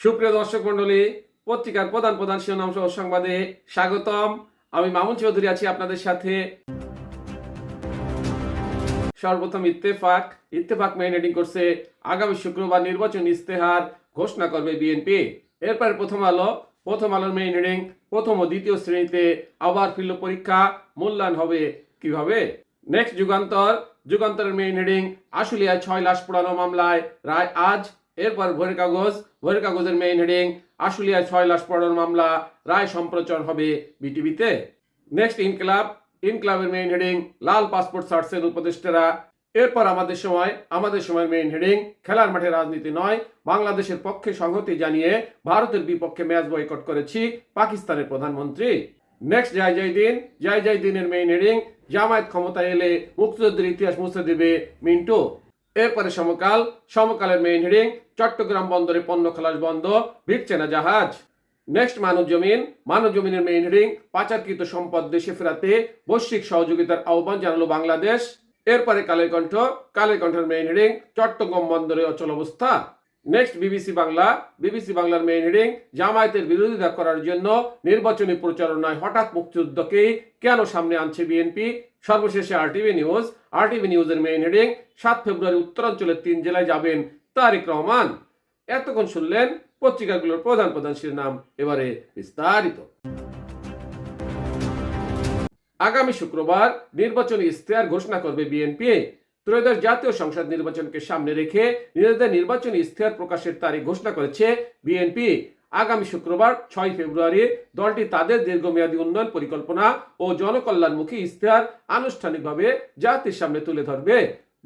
সুপ্রিয় দর্শক মন্ডলী পত্রিকার প্রধান প্রধান শিরোনাম সহ সংবাদে স্বাগতম। আমি মামুন চৌধুরী আছি আপনাদের সাথে। সর্বপ্রথম ইত্তেফাক। ইত্তেফাক মেইন হেডিং করছে, আগামী শুক্রবার নির্বাচন ইস্তেহার ঘোষণা করবে বিএনপি। এরপর প্রথম আলো, প্রথম আলোর মেইন হেডিং প্রথম ও দ্বিতীয় শ্রেণীতে আবার ফিরল পরীক্ষা, মূল্যায়ন হবে কীভাবে? নেক্সট যুগান্তর। যুগান্তরের মেইন হেডিং আশুলিয়ায় ছয় লাশ পোড়ানো মামলায় রায় আজ। এরপর ভোরের কাগজ, ভোরের কাগজের মেইন হেডিং আশুলিয়ায় ছয় লাশ পোড়ানোর মামলা, রায় সম্প্রচার হবে বিটিভিতে। নেক্সট ইনকলাব। ইনকলাবের মেইন হেডিং লাল পাসপোর্ট সার্চের উপদেষ্টারা। এরপর আমাদের সময়, আমাদের সময়ের মেইন হেডিং খেলার মাঠে রাজনীতি নয়, বাংলাদেশের পক্ষে সংহতি জানিয়ে ভারতের বিপক্ষে ম্যাচ বয়কট করেছি পাকিস্তানের প্রধানমন্ত্রী। নেক্সট জয় জয় দিন। জয় জয় দিনের মেইন হেডিং জামায়াত ক্ষমতায় এলে মুক্তিযুদ্ধের ইতিহাস মুছে দেবে মিন্টু। এরপরে সমকাল, সমকালের মেইন হেডিং চট্টগ্রাম বন্দরে পণ্য খালাস বন্ধ, ভিড়ছে না জাহাজ। নেক্সট মানব জমিন, মানব জমিনের মেইন হেডিং পাচারকৃত সম্পদ দেশে ফেরাতে বৈশ্বিক সহযোগিতার আহ্বান জানালো বাংলাদেশ। এরপরে কালের কণ্ঠ, কালের কণ্ঠের মেইন হেডিং চট্টগ্রাম বন্দরে অচল অবস্থা। নেক্সট বিবিসি বাংলা বিবিসি বাংলার মেইন হেডিং জামায়াতের বিরোধিতা করার জন্য নির্বাচনী প্রচারণায় হঠাৎ মুক্তিযুদ্ধকেই কেন সামনে আনছে বিএনপি সর্বশেষে আরটিভি নিউজ আরটিভি নিউজের মেইন হেডিং সাত ফেব্রুয়ারি উত্তরাঞ্চলের তিন জেলায় যাবেন তারিক রহমান। এতক্ষণ শুনলেন পত্রিকাগুলোর প্রধান প্রধান শিরোনাম, এবারে বিস্তারিত। আগামী শুক্রবার নির্বাচনী ইশতেহার ঘোষণা করবে বিএনপি ত্রয়োদশ জাতীয় সংসদ নির্বাচনকে সামনে রেখে নিজেদের নির্বাচনী ইশতেহার প্রকাশের তারিখ ঘোষণা করেছে বিএনপি। আগামী শুক্রবার ছয় ফেব্রুয়ারি দলটি তাদের দীর্ঘমেয়াদী উন্নয়ন পরিকল্পনা ও জনকল্যাণমুখী ইশতেহার আনুষ্ঠানিকভাবে জাতির সামনে তুলে ধরবে।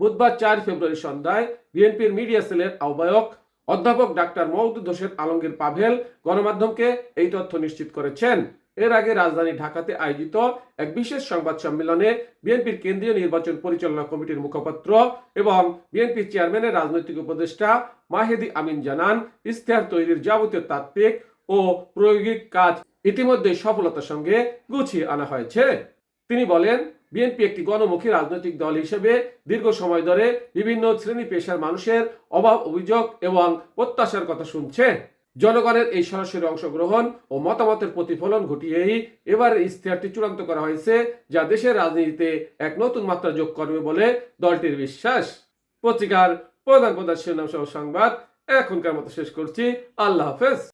বুধবার চার ফেব্রুয়ারি সন্ধ্যায় বিএনপির মিডিয়া সেলের আহ্বায়ক অধ্যাপক ডাক্তার মওদুদ হোসেন আলমগীর পাভেল গণমাধ্যমকে এই তথ্য নিশ্চিত করেছেন। এর আগে রাজধানী ঢাকাতে আয়োজিত এক বিশেষ সংবাদ সম্মেলনে বিএনপির কেন্দ্রীয় নির্বাচন পরিচালনা কমিটির মুখপাত্র এবং বিএনপি চেয়ারম্যানের রাজনৈতিক উপদেষ্টা মাহেদি আমিন জানান, ইশতেহার তৈরির যাবতীয় তাত্ত্বিক ও প্রায়োগিক কাজ ইতিমধ্যে সফলতার সঙ্গে গুছিয়ে আনা হয়েছে। তিনি বলেন, বিএনপি একটি গণমুখী রাজনৈতিক দল হিসেবে দীর্ঘ সময় ধরে বিভিন্ন শ্রেণি পেশার মানুষের অভাব, অভিযোগ এবং প্রত্যাশার কথা শুনছে। জনগণের এই সরাসরি অংশগ্রহণ ও মতামতের প্রতিফলন ঘটিয়েই এবারের ইশতেহারটি চূড়ান্ত করা হয়েছে, যা দেশের রাজনীতিতে এক নতুন মাত্রা যোগ করবে বলে দলটির বিশ্বাস। পত্রিকার প্রধান প্রধান শিরোনাম সহ সংবাদ এখনকার মতো শেষ করছি। আল্লাহ হাফেজ।